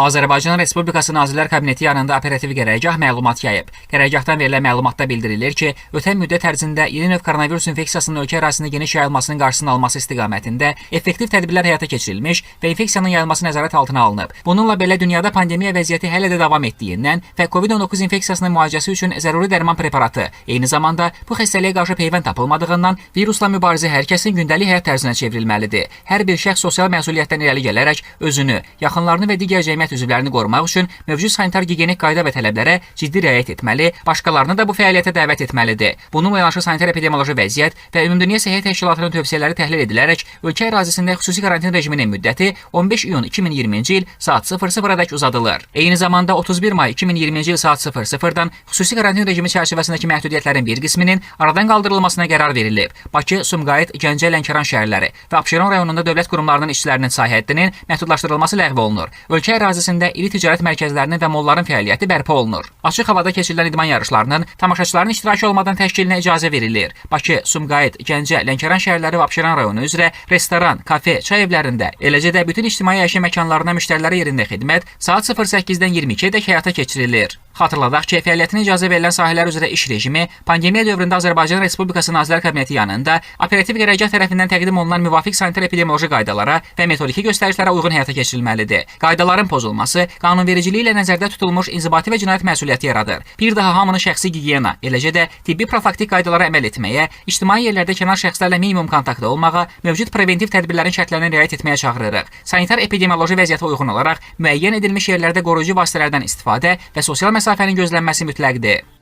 Azərbaycan Respublikası Nazirlər Kabineti yanında operativ qərargah məlumat yayıb. Qərargahdan verilən məlumatda bildirilir ki, ötən müddət ərzində yeni növ koronavirus infeksiyasının ölkə ərazisində geniş yayılmasının qarşısının alınması istiqamətində effektiv tədbirlər həyata keçirilmiş və infeksiyanın yayılması nəzarət altına alınıb. Bununla belə dünyada pandemiya vəziyyəti hələ də davam etdiyindən və COVID-19 infeksiyasının müalicəsi üçün zəruri dərman preparatı, eyni zamanda bu xəstəliyə qarşı peyvənd tapılmadığından virusla mübarizə hər kəsin gündəlik həyat tərzinə çevrilməlidir. Hər bir şəxs sosial məsuliyyətdən irəli gələrək özünü, yaxınlarını və digər cəmiyyət üzvlərini qorumaq üçün mövcud sanitar gigiyenik qayda və tələblərə ciddi riayət etməli, başqalarını da bu fəaliyyətə dəvət etməlidir. Bununla yanaşı sanitar epidemioloji vəziyyət və Ümumdünya Səhiyyə Təşkilatının tövsiyələri təhlil edilərək ölkə ərazisində xüsusi karantin rejiminin müddəti 15 iyun 2020-ci il saat 00-dək uzadılır. Eyni zamanda 31 may 2020-ci il saat 00-dan xüsusi karantin rejimi çərçivəsindəki məhdudiyyətlərin bir qisminin aradan qaldırılmasına qərar verilib. Bakı, Sumqayıt, Gəncə, Lənkəran şəhərləri və Abşeron rayonunda dövlət qurumlarının işçilərinin sahə həddinin məhdudlaşdırılması ləğv olunur. Ölkə ərazisində iri ticarət mərkəzlərinin və molların fəaliyyəti bərpa olunur. Açıq havada keçirilən idman yarışlarının tamaşaçıların iştirakı olmadan təşkilinə icazə verilir. Bakı, Sumqayıt, Gəncə, Lənkəran şəhərləri və Abşeron rayonu üzrə restoran, kafe, çay evlərində, eləcə də bütün ictimai əşya məkanlarına müştərilərə yerində xidmət saat 08-dən 22-ədək həyata keçirilir. Xatırladaq ki, fəaliyyətinə icazə verilən sahələr üzrə iş rejimi pandemiya dövründə Azərbaycan Respublikası Nazirlər Kabineti yanında operativ qərargah tərəfindən təqdim olunan müvafiq sanitar epidemioloji qaydalara və metodiki göstərişlərə uyğun həyata keçirilməlidir. Qaydaların pozulması qanunvericiliyi ilə nəzərdə tutulmuş inzibati və cinayət məsuliyyəti yaradır. Bir daha hamını şəxsi gigiyena, eləcə də tibbi profilaktik qaydalara əməl etməyə, ictimai yerlərdə kənar şəxslərlə minimum kontaktda olmağa, mövcud preventiv tədbirlərin şərtlərinə riayət etməyə çağırırıq. Sanitar epidemioloji vəziyyətə uyğun olaraq müəyyən edilmiş yerlərdə qoruyucu vasitələrdən istifadə və sosial məsafənin gözlənməsi mütləqdir.